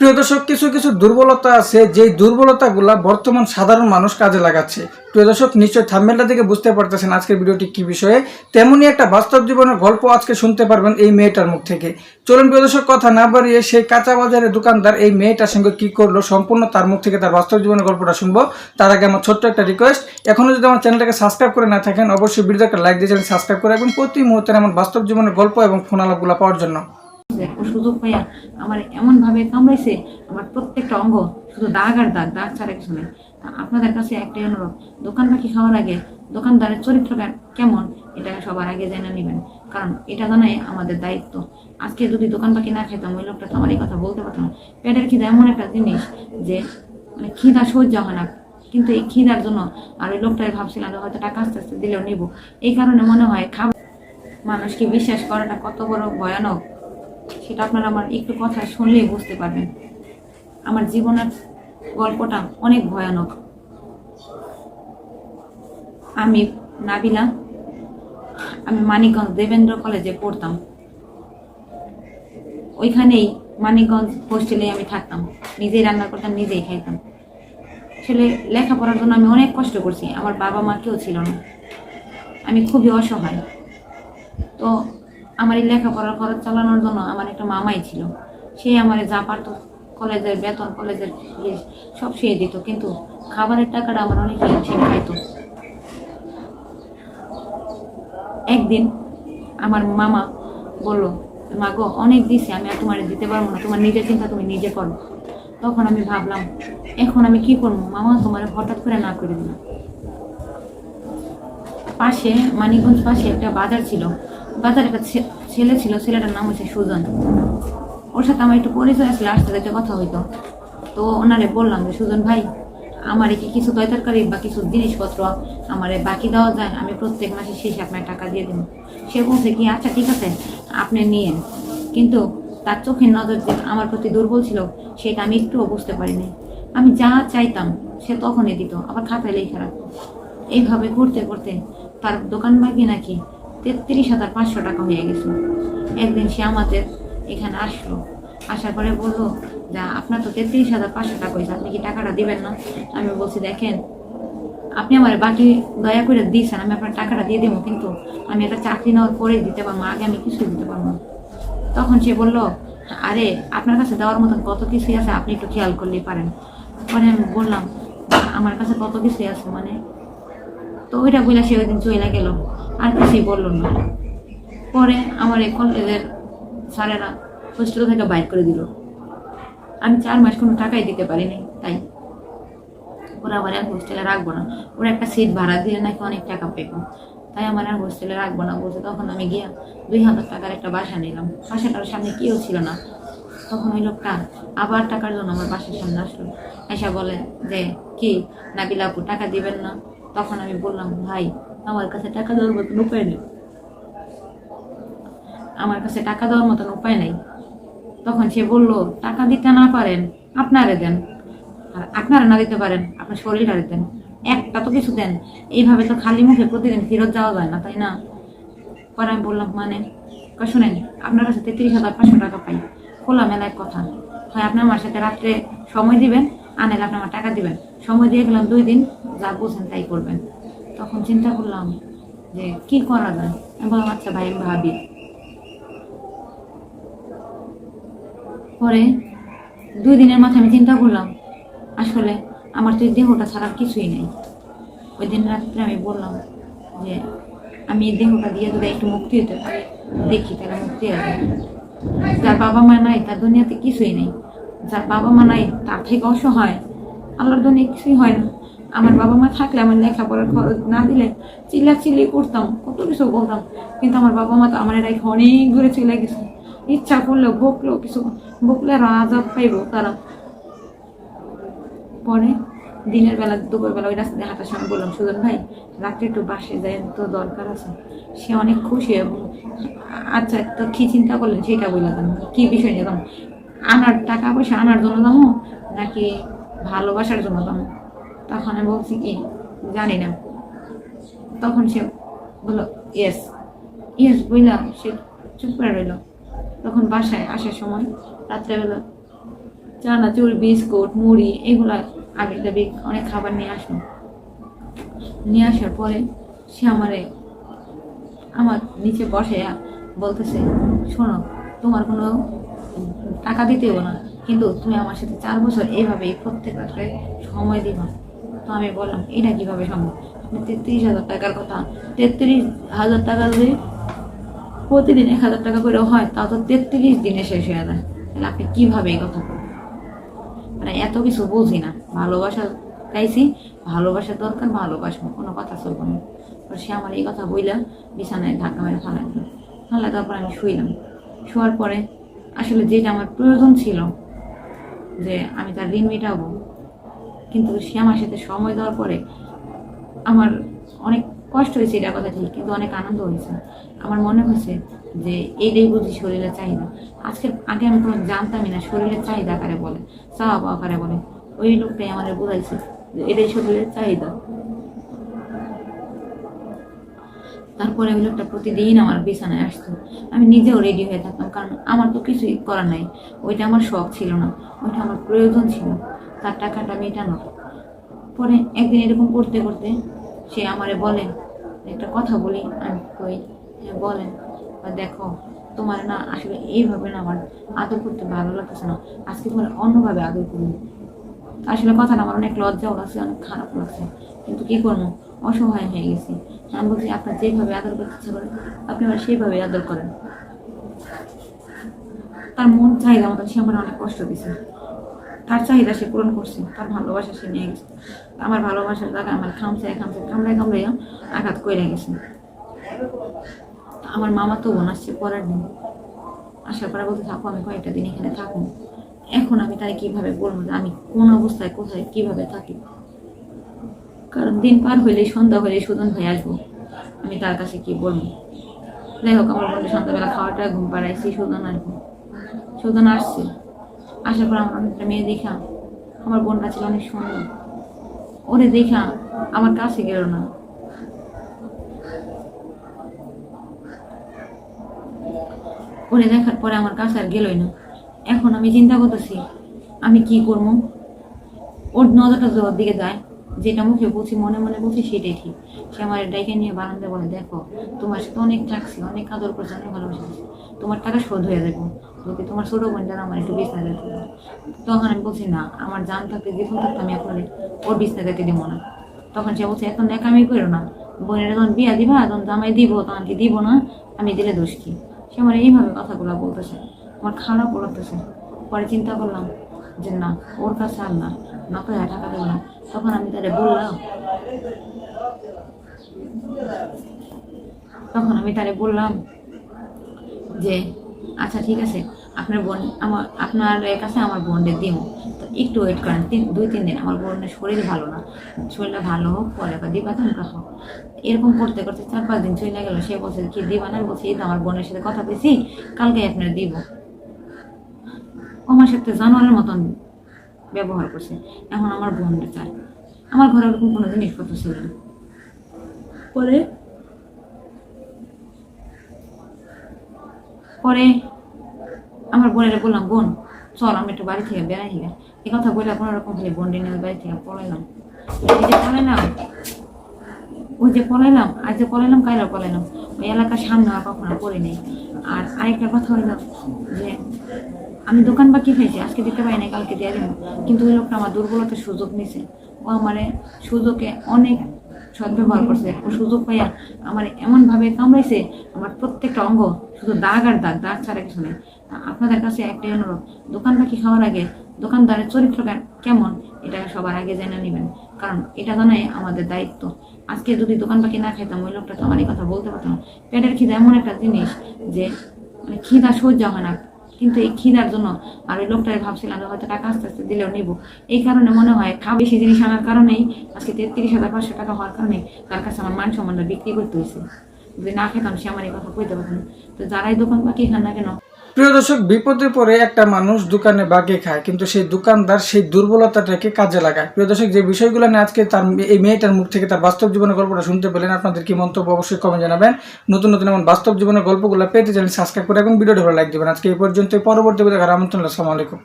প্রিয় দর্শক, কিছু কিছু দুর্বলতা আছে, যেই দুর্বলতাগুলা বর্তমান সাধারণ মানুষ কাজে লাগাচ্ছে। প্রিয় দর্শক, নিশ্চয় থাম্বেলটা থেকে বুঝতে পারতেছেন আজকের ভিডিওটি কি বিষয়ে। তেমনি একটা বাস্তব জীবনের গল্প আজকে শুনতে পারবেন এই মেয়েটার মুখ থেকে। চলুন প্রিয় দর্শক, কথা না বাড়িয়ে সেই কাঁচা বাজারের দোকানদার এই মেয়েটার সঙ্গে কি করল, সম্পূর্ণ তার মুখ থেকে তার বাস্তব জীবনের গল্পটা শুনব। তার আগে আমার ছোট্ট একটা রিকোয়েস্ট এখনও যদি আমার চ্যানেলটাকে সাবস্ক্রাইব করে না থাকেন, অবশ্যই ভিডিওটা লাইক দিয়ে চ্যানেল সাবস্ক্রাইব করে রাখবেন প্রতি মুহূর্তে আমার বাস্তব জীবনের গল্প এবং ফোন আলাপগুলো পাওয়ার জন্য। ও সুযোগ পাইয়া আমার এমন ভাবে কামড়াইছে, আমার প্রত্যেকটা অঙ্গ, শুধু দাগ আর দাগ দাগ ছাড়া কিছু নেই। আপনাদের কাছে একটাই অনুরোধ, দোকান পাখি খাওয়ার আগে দোকানদারের চরিত্রটা কেমন, এটা সবার আগে জেনে নেবেন। কারণ এটা জানাই আমাদের দায়িত্ব। আজকে যদি দোকান পাখি না খাইতাম, ওই লোকটা তো আমার এই কথা বলতে পারতাম পেটের খিদা এমন একটা জিনিস যে মানে খিদা সহ্য হয় না। কিন্তু এই খিদার জন্য আর ওই লোকটাই ভাবছিলাম যে হয়তো টাকা আস্তে আস্তে দিলেও নিব। এই কারণে মনে হয় খাবার মানুষকে বিশ্বাস করাটা কত বড় ভয়ানক। সেটা আপনারা আমার একটু কথা শুনলেই বুঝতে পারবেন। আমার জীবনের গল্পটা অনেক ভয়ানক। আমি নাবিলা, আমি মানিকগঞ্জ দেবেন্দ্র কলেজে পড়তাম। ওইখানেই মানিকগঞ্জ হোস্টেলে আমি থাকতাম। নিজেই রান্না করতাম নিজেই খাইতাম। আসলে লেখাপড়ার জন্য আমি অনেক কষ্ট করছি, আমার বাবা মা কেউ ছিল না। আমি খুবই অসহায়। তো আমার এই লেখাপড়ার খরচ চালানোর জন্য আমার একটা মামাই ছিল। সে আমার যা পারতো, কলেজের বেতন, কলেজের সব সে দিত, কিন্তু খাবারের টাকাটা আমার অনেক সে খাইতো। একদিন আমার মামা বলল, মা গো, অনেক দিছি, আমি আর তোমার দিতে পারব না, তোমার নিজের চিন্তা তুমি নিজে করো। তখন আমি ভাবলাম, এখন আমি কি করব? মামা তোমার হঠাৎ করে না করে দিলাম পাশে, মানিকগঞ্জ পাশে একটা বাজার ছিল। বাজারে একটা ছেলে ছিল, ছেলেটার নাম হচ্ছে সুজন। ওর সাথে আমার একটু পরিচয় আসলে আসতে যেতে কথা হইতো। তো ওনারে বললাম যে, সুজন ভাই, আমার কি কিছু তয় তরকারি বা কিছু জিনিসপত্র আমারে বাকি দেওয়া যায়? আমি প্রত্যেক মাসে শেষে আপনার টাকা দিয়ে দেবো। সে বলছে কি আচ্ছা ঠিক আছে, আপনি নিয়েন। কিন্তু তার চোখের নজর যে আমার প্রতি দুর্বল ছিল, সেটা আমি একটুও বুঝতে পারিনি। আমি যা চাইতাম, সে তখনই দিত, আবার খাতায় লিখে রাখতো। এইভাবে করতে করতে তার দোকান বাকি নাকি তেত্রিশ হাজার পাঁচশো টাকা হয়ে গেছিল একদিন সে আমাদের এখানে আসলো। আসার পরে বলল, যা, আপনার তো তেত্রিশ হাজার পাঁচশো টাকা হয়েছে, আপনি কি টাকাটা দিবেন না? আমি বলছি, দেখেন, আপনি আমার বাকি দয়া করে দিয়েছেন, আমি আপনার টাকাটা দিয়ে দেবো, কিন্তু আমি একটা চাকরি নেওয়ার পরে দিতে পারব আগে আমি কিছুই দিতে পারব না। তখন সে বলল, আরে, আপনার কাছে দেওয়ার মতন কত কিছুই আছে, আপনি একটু খেয়াল করলেই পারেন। পরে আমি বললাম, আমার কাছে কত কিছুই আছে মানে তো ওইটা বইলা সে ওই দিন চলে গেল। আর কিছুই বলল না। পরে আমার এই কলেজের স্যারেরা হোস্টেল থেকে বাইর করে দিল। আমি চার মাস কোনো টাকাই দিতে পারিনি, তাই। ওরা আমার আর হোস্টেলে রাখব না। ওরা একটা সিট ভাড়া দিয়ে নাকি অনেক টাকা পেবো তাই আমার আর হোস্টেলে রাখব না বলছে। তখন আমি গিয়া দুই হাজার টাকার একটা বাসা নিলাম। বাসাটার সামনে কেউ ছিল না। তখন ওই লোকটা আবার টাকার জন্য আমার বাসার সামনে আসলো। এসা বলে যে, কি নাবিল আপু, টাকা দিবেন না? তখন আমি বললাম, ভাই, আমার কাছে টাকা দেওয়ার মতন উপায় নেই। আমার কাছে টাকা দেওয়ার মতন উপায় নাই। তখন সে বলল, টাকা দিতে না পারেন, আপনারে দেন। আর আপনারা না দিতে পারেন, আপনার শরীরটা দেন একটা তো কিছু দেন। এইভাবে তো খালি মুখে প্রতিদিন ফেরত যাওয়া যায় না, তাই না? পরে আমি বললাম মানে শুনেন, আপনার কাছে তেত্রিশ হাজার পাঁচশো টাকা পাই। খোলা মেলায় কথা। হয় আপনি আমার সাথে রাত্রে সময় দিবেন, আনেলে আপনি আমার টাকা দিবেন। সময় দিয়ে গেলাম দুই দিন যা বুঝেন তাই করবেন। তখন চিন্তা করলাম যে, কি করা যায়? আমি বললাম আচ্ছা ভাই, আমি ভাবি। পরে দুই দিনের মাথায় আমি চিন্তা করলাম, আসলে আমার তো দেহটা ছাড়া কিছুই নেই। ওই দিন রাত্রে আমি বললাম যে, আমি এই দেহটা দিয়ে যদি একটু মুক্তি হতে পারি, দেখি তাহলে মুক্তি হবে। যার বাবা মা নাই, তার দুনিয়াতে কিছুই নেই। যার বাবা মা নাই, তার থেকে অসহায়। আল্লাহর দুনিয়া কিছুই হয় না। আমার বাবা মা থাকলে আমার লেখাপড়ার খরচ না দিলে চিল্লা চিল্লি করতাম, কত কিছু বলতাম। কিন্তু আমার বাবা মা তো আমার রেখে অনেক দূরে চলে গেছে। ইচ্ছা করলেও বকলেও কিছু বকলে আজাব পাইব তারা। পরে দিনের বেলা, দুপুর বেলা ওই রাস্তা দিয়ে হাঁটার সময় বললাম, সুজন ভাই রাত্রে একটু বাসে যাই তো দরকার আছে। সে অনেক খুশি এবং আচ্ছা তো কি চিন্তা করলেন? সেটা বললাম কি বিষয় নিয়ে আনার টাকা পয়সা আনার জন্য দামো নাকি ভালোবাসার জন্য দামো তখন আমি বলছি কি জানি না তখন সে বলল ইয়েস ইয়েস বললাম সে চুপ করে রইল। তখন বাসায় আসার সময় রাত্রেবেলা চানাচুর বিস্কুট, মুড়ি এগুলা আগে দাবি অনেক খাবার নিয়ে আসলো নিয়ে আসার পরে সে আমারে আমার নিচে বসে বলতেছে, শোনো, তোমার কোনো টাকা দিতেও না, কিন্তু তুমি আমার সাথে চার বছর এইভাবে প্রত্যেক রাত্রে সময় দিবা। তো আমি বললাম, এটা কীভাবে সম্ভব? তেত্রিশ হাজার টাকার কথা। তেত্রিশ হাজার টাকা যদি প্রতিদিন এক হাজার টাকা করে হয় তা তো তেত্রিশ দিনে শেষ হয়ে যায়। তাহলে আপনি কীভাবে এই কথা বলেন? মানে এত কিছু বুঝি না। ভালোবাসা চাইছি ভালোবাসার দরকার, ভালোবাসবো, কোনো কথা চলবো না। সে আমার এই কথা বইলা বিছানায় ধাক্কা মেরে ফালাই দিল। ফালাই তারপর আমি শুইলাম। শোয়ার পরে আসলে যেটা আমার প্রয়োজন ছিল, যে আমি তার ঋণ মেটাবো কিন্তু সে আমার সাথে সময় দেওয়ার পরে আমার অনেক কষ্ট হয়েছে এটা কথা ঠিক কিন্তু অনেক আনন্দ হয়েছে। আমার মনে হয়েছে যে এইটাই বুঝি শরীরের চাহিদা। আজকে আগে আমি কোনো জানতামই না শরীরের চাহিদা আকারে বলে চাওয়া পাওয়া আকারে বলে। ওই লোকটাই আমাদের বোঝাইছে যে এটাই শরীরের চাহিদা। তারপরে ওই লোকটা প্রতিদিন আমার বিছানায় আসতো। আমি নিজেও রেডি হয়ে থাকতাম, কারণ আমার তো কিছুই করার নাই। ওইটা আমার শখ ছিল না, ওইটা আমার প্রয়োজন ছিল। তার টাকাটা মেটানো। পরে একদিন এরকম করতে করতে সে আমারে বলে, একটা কথা বলি আমি, কই? হ্যাঁ বলেন দেখো, তোমার না আসলে এইভাবে না আমার আদর করতে ভালো লাগতেছে না। আজকে তোমার অন্যভাবে আদর করব। আসলে কথাটা আমার অনেক লজ্জাও লাগছে, অনেক খারাপ লাগছে। কিন্তু কি করব? অসহায় হয়ে গেছি। আমি বলছি, আপনার যেভাবে আদর করতে ইচ্ছা করে, আপনি আমার সেইভাবে আদর করেন। তার মন চাহিদা মতন সে আমার অনেক কষ্ট দিছে। তার চাহিদা সে পূরণ করছে, তার ভালোবাসা সে নিয়ে গেছে। আমার ভালোবাসার জায়গায় আমার খামছে খামছে কামড়ায় কামড়াইয়া আঘাত করে গেছে। আমার মামা তো বোন আসছে পরের দিন। আসার পরে বলতে থাকো, আমি কয়েকটা দিন এখানে থাকুন এখন আমি তাই কীভাবে বলব যে আমি কোন অবস্থায়, কোথায়, কীভাবে থাকি? কারণ দিন পার হইলে সন্ধ্যা হলে সুদন হয়ে আসব। আমি তার কাছে কি বলব? যাই হোক, আমার বোনকে সন্ধ্যাবেলা খাওয়াটা ঘুম পাড়াইছি সুদন আসব। সুদন আসছে। আসার পর আমার একটা মেয়ে দেখা। আমার বোনটা ছিল অনেক সুন্দর। ওরে দেখা, আমার কাছে গেল না। ওরে দেখার পরে আমার কাছে আর গেলই না। এখন আমি চিন্তা করতেছি, আমি কি করব? ওর নজরটা ওর দিকে যায়, যেটা মুখে বলছি মনে মনে বলছি সেটাই ঠিক। সে আমার ডাইকে নিয়ে বারান্দা বলে, দেখো, তোমার সাথে অনেক থাকছি অনেক আদর করছে, অনেক ভালোবাসি। তোমার টাকা শোধ হয়ে যাব। যদি তোমার ছোট বোন যেন আমার একটু বিছনা দিতে তখন আমি বলছি, না, আমার জান থাকতে জীবন থাকতে আমি এখন ওর বিছনা দিতে দিব না। তখন সে বলছে এখন একামি করো না। বোনের যখন বিয়া দিবা, তখন তো জামাই দিব, তখন কি দিব না? আমি দিলে দোষ কি? সে আমার এইভাবে কথাগুলো বলতেছে, আমার খারাপ লাগতেছে পরে চিন্তা করলাম যে, না, ওর কাছে আর না না তো হ্যাঁ টাকা দেবো না। তখন আমি তাদের বললাম, তখন আমি তাহলে বললাম যে আচ্ছা ঠিক আছে আপনার বোন, আমার, আপনার কাছে আমার বোনদের দিব তো একটু ওয়েট করেন, তিন, দুই, তিন দিন। আমার বোনের শরীর ভালো না। শরীরটা ভালো হোক, পরে বা দিবা তখন হোক এরকম করতে করতে চার, পাঁচ দিন চলে গেল। সে বলছে, কি দিবা না? বলছে আমার বোনের সাথে কথা পেয়েছি কালকে আপনার দিব। আমার সাথে জানোয়ারের মতন ব্যবহার করছে। এখন আমার বোনটা চায়। আমার ঘরে ওরকম কোনো জিনিসপত্র ছিল না। পরে? পরে আমার বোনেরা বললাম, বোন, চল, আমি একটু বাড়ি থেকে বেড়াই গিয়ে এই কথা বলে কোনো রকম খালি বোন নিয়ে বাড়ি থেকে পড়াইলাম এই যে পড়াইলাম ওই যে পড়াইলাম আজ যে পড়াইলাম কাইলা পড়াইলাম ওই এলাকার সামনে আর কখনো পড়ি নেই। আর আরেকটা কথা হইল যে, আমি দোকান বাকি খাইছি আজকে দিতে পারি না কালকে দিয়ে দেবো। কিন্তু ওই লোকটা আমার দুর্বলতার সুযোগ নিছে। ও আমারে সুযোগে অনেক সদ্ব্যবহার করছে। ও সুযোগ পাইয়া আমার এমনভাবে কামড়াইছে, আমার প্রত্যেকটা অঙ্গ শুধু দাগ আর দাগ দাগ ছাড়া কিছু নেই। আপনাদের কাছে একটাই অনুরোধ, দোকান বাকি খাওয়ার আগে দোকানদারের চরিত্র কেমন এটা সবার আগে জেনে নেবেন। কারণ এটা জানাই আমাদের দায়িত্ব। আজকে যদি দোকান বাকি না খাইতাম, ওই লোকটা তো আমার কথা বলতে পারতাম পেটের খিদা এমন একটা জিনিস যে মানে খিদা সহ্য হয় না। কিন্তু এই খিদার জন্য আর ওই লোকটাই ভাবছিলাম যে হয়তো টাকা আস্তে আস্তে দিলেও নিব। এই কারণে মনে হয় খা বেশি জিনিস আনার কারণেই আজকে তেত্রিশ হাজার পাঁচশো টাকা হওয়ার কারণে তার কাছে আমার মান সম্মানটা বিক্রি করতে হয়েছে। যদি না খেতাম সে আমার এই কথা কইতে পারতাম তো যারাই দোকান বাকি খান না কেন প্রিয় দর্শক, বিপদে পড়ে একটা মানুষ দোকানে বাগে খায়, কিন্তু সেই দোকানদার সেই দুর্বলতাটাকে কাজে লাগায়। প্রিয় দর্শক, যে বিষয়গুলো নিয়ে আজকে তার এই মেয়েটার মুখ থেকে তার বাস্তব জীবনের গল্পটা শুনতে পেলেন, আপনাদের কি মন্তব্য অবশ্যই কমে জানাবেন। নতুন নতুন এমন বাস্তব জীবনের গল্পগুলো পেতে চাইলে সাবস্ক্রাইব করে এবং ভিডিওটা ভালো লাইক দেবেন আজকে এই পর্যন্ত পরবর্তী ভিডিও আমন্ত্রণ আসসালামু আলাইকুম।